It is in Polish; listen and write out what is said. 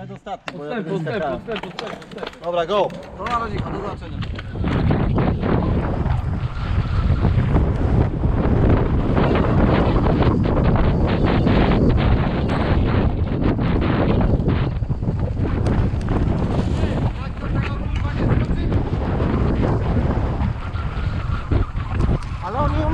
Ten ostatni, bo ja Odstęp, tutaj odstęp, skakałem. Dobra, go! To na razie, do zobaczenia. Ale on nie